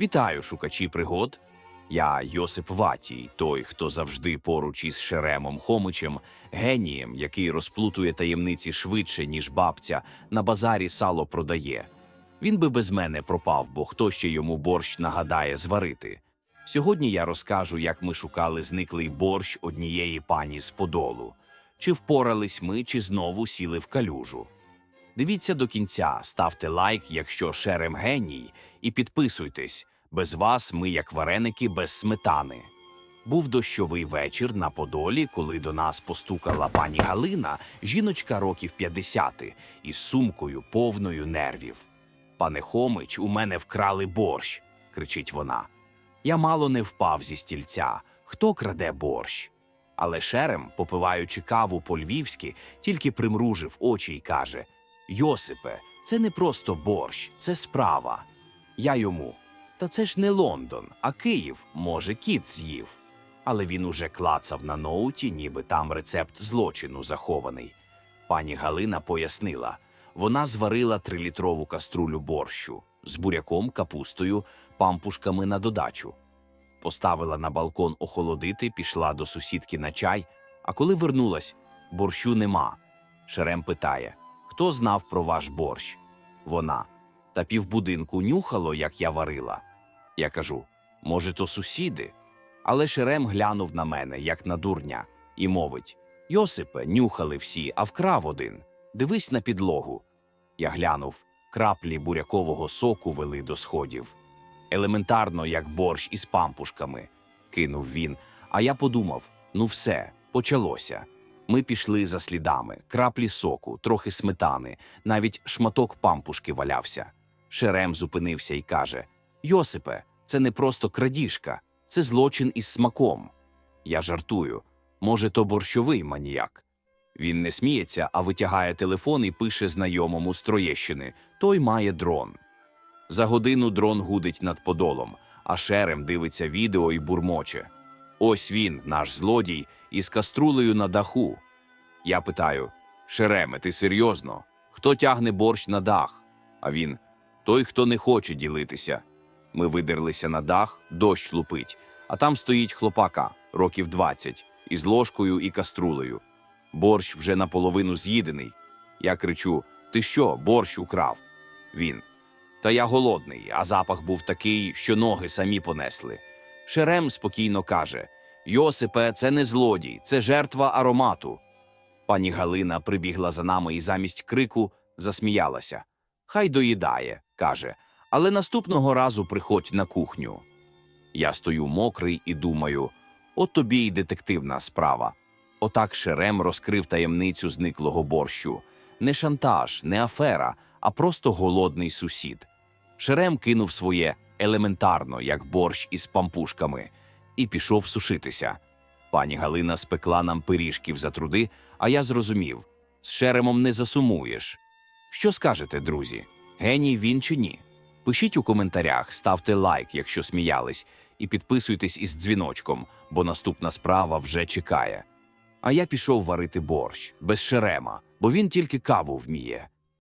Вітаю, шукачі пригод. Я Йосип Ватій, той, хто завжди поруч із Шеремом Хомичем, генієм, який розплутує таємниці швидше, ніж бабця, на базарі сало продає. Він би без мене пропав, бо хто ще йому борщ нагадає зварити. Сьогодні я розкажу, як ми шукали зниклий борщ однієї пані з Подолу. Чи впорались ми, чи знову сіли в калюжу. Дивіться до кінця, ставте лайк, якщо шерем геній, і підписуйтесь. Без вас ми, як вареники, без сметани. Був дощовий вечір на Подолі, коли до нас постукала пані Галина, жіночка років 50, із сумкою повною нервів. Пане Хомич, у мене вкрали борщ, кричить вона. Я мало не впав зі стільця. Хто краде борщ? Але шерем, попиваючи каву по-львівськи, тільки примружив очі й каже: Йосипе, це не просто борщ, це справа. Я йому. Та це ж не Лондон, а Київ, може, кіт з'їв. Але він уже клацав на ноуті, ніби там рецепт злочину захований. Пані Галина пояснила вона зварила трилітрову каструлю борщу з буряком, капустою, пампушками на додачу. Поставила на балкон охолодити, пішла до сусідки на чай, а коли вернулась, борщу нема. Шерем питає: Хто знав про ваш борщ? Вона. Та півбудинку нюхало, як я варила. Я кажу: може, то сусіди? Але Шерем глянув на мене, як на дурня, і мовить: Йосипе, нюхали всі, а вкрав один. Дивись на підлогу. Я глянув, краплі бурякового соку вели до сходів. Елементарно, як борщ із пампушками, кинув він. А я подумав: ну все, почалося. Ми пішли за слідами, краплі соку, трохи сметани, навіть шматок пампушки валявся. Шерем зупинився і каже: Йосипе, це не просто крадіжка, це злочин із смаком. Я жартую. Може, то борщовий маніяк. Він не сміється, а витягає телефон і пише знайомому з Троєщини. Той має дрон. За годину дрон гудить над подолом, а шерем дивиться відео і бурмоче. Ось він, наш злодій, із каструлею на даху. Я питаю: Шереме, ти серйозно? Хто тягне борщ на дах? А він той, хто не хоче ділитися. Ми видерлися на дах, дощ лупить, а там стоїть хлопака, років двадцять, із ложкою і каструлею. Борщ вже наполовину з'їдений. Я кричу: Ти що, борщ украв? Він. Та я голодний, а запах був такий, що ноги самі понесли. Шерем спокійно каже: Йосипе, це не злодій, це жертва аромату. Пані Галина прибігла за нами і замість крику засміялася. Хай доїдає, каже, але наступного разу приходь на кухню. Я стою мокрий і думаю: от тобі й детективна справа. Отак Шерем розкрив таємницю зниклого борщу. Не шантаж, не афера, а просто голодний сусід. Шерем кинув своє елементарно, як борщ із пампушками, і пішов сушитися. Пані Галина спекла нам пиріжків за труди, а я зрозумів з шеремом не засумуєш. Що скажете, друзі? Геній він чи ні? Пишіть у коментарях, ставте лайк, якщо сміялись, і підписуйтесь із дзвіночком, бо наступна справа вже чекає. А я пішов варити борщ без шерема, бо він тільки каву вміє.